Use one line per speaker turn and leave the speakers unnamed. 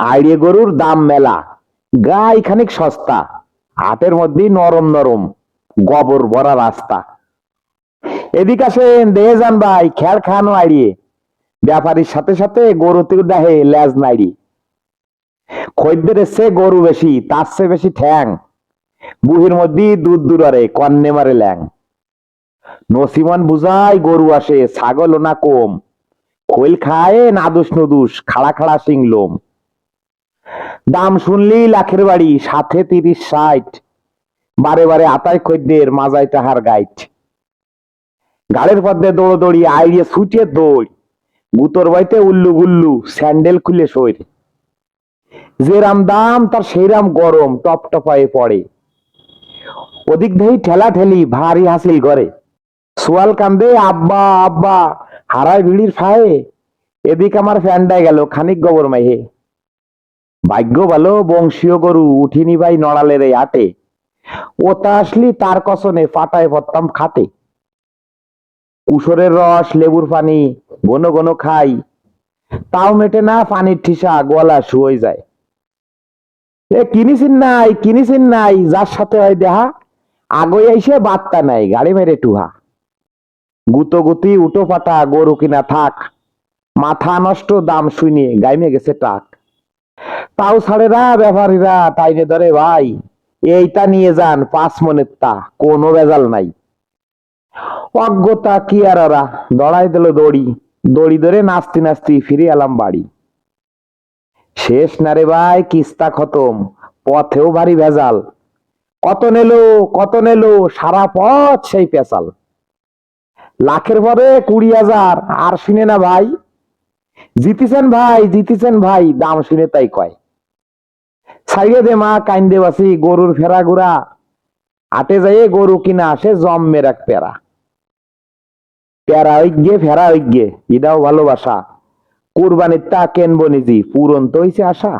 আইড়ে গরুর দাম মেলা। গাই খানিক সস্তা হাটের মধ্যেই নরম নরম, গোবর ভরা রাস্তা। এদিক আসেন, দেহে যান ভাই, খেয়াল খানো আইড়িয়ে ব্যাপারীর সাথে সাথে গরুতে দেহে লেজ নাইড়ি। খদ্দের এসছে গরু বেশি, তার চেয়ে বেশি ঠ্যাং। বুহির মধ্যে দুধ দূরারে কন্নে মারে ল্যাং। নসিমন বুঝাই গরু আসে ছাগল না কম। খৈল খায়, নাদুস নদুস, খাড়া খাড়া সিংলোম দাম শুনলি লাখের বাড়ি, সাথে তিরিশ ষাট। বারে বারে আতায় খদ্দের, মাজায় তাহার গাইট। গাড়ির পথে দৌড়দৌড়ি আইড়িয়ে ছুটিয়ে দৌড়। গুতর বাইতে উল্লু গুল্লু, স্যান্ডেল খুলে সইর যেরাম দাম, তার সেইরাম গরম, টপ টপায়ে পড়ে। ওদিক দেই ঠেলা ঠেলি, ভারী হাসিল করে সোয়াল কান্দে, আব্বা আব্বা, হারায় ভিড়ির ফায়ে। এদিক আমার ফ্যান্ডায় গেল, খানিক গোবর মাইহে ভাগ্য ভালো, বংশীয় গরু, উঠিনি ভাই নড়ালের এই আটে। ওটা আসলি তার কসনে পাটায় পড়তাম খাতে কুসরের রস, লেবুর পানি, ঘন ঘন খাই। তাও মেটে না পানির ঠিসা গলা শুয়ে যায়। এ, কিনিসিন নাই কিনিসিন নাই, যার সাথে হয় দেহা আগই আইসে বার্তা নাই, গাড়ি মেরে টুহা। গুতো গুতি, উটো পাটা গরু কিনা থাক। মাথা নষ্ট, দাম শুনিয়ে গাইমে গেছে টাক। তাও ছাড়েরা ব্যাপারীরা টাইনে ধরে ভাই, এইটা নিয়ে যান, পাঁচ মনের তা কোনো বেজাল নাই। অজ্ঞতা কি আর ওরা? দড়াই দিল দড়ি দড়ি ধরে নাচতে নাচতে ফিরে এলাম বাড়ি। শেষ না রে ভাই, কিস্তা খতম, পথেও ভারী ভেজাল। কত নেলো কত নেলো, সারা পথ সেই পেশাল লাখের পরে কুড়ি হাজার, আর শুনে না ভাই জিতিছেন ভাই জিতিছেন ভাই, দাম শুনে তাই কয়। ছাইড়ে দে মা কাইন্দে বাসি, গরুর ফেরা গুড়া। আটে যাইয়ে গরু কিনা আসে জম্মে এক প্যারা প্যারা ঐগ্যে ফেরা ঐগ্যে, ইদাও ভালোবাসা। কুরবানির তা কেনবো নিজি? পূরণ তো হইছে আশা।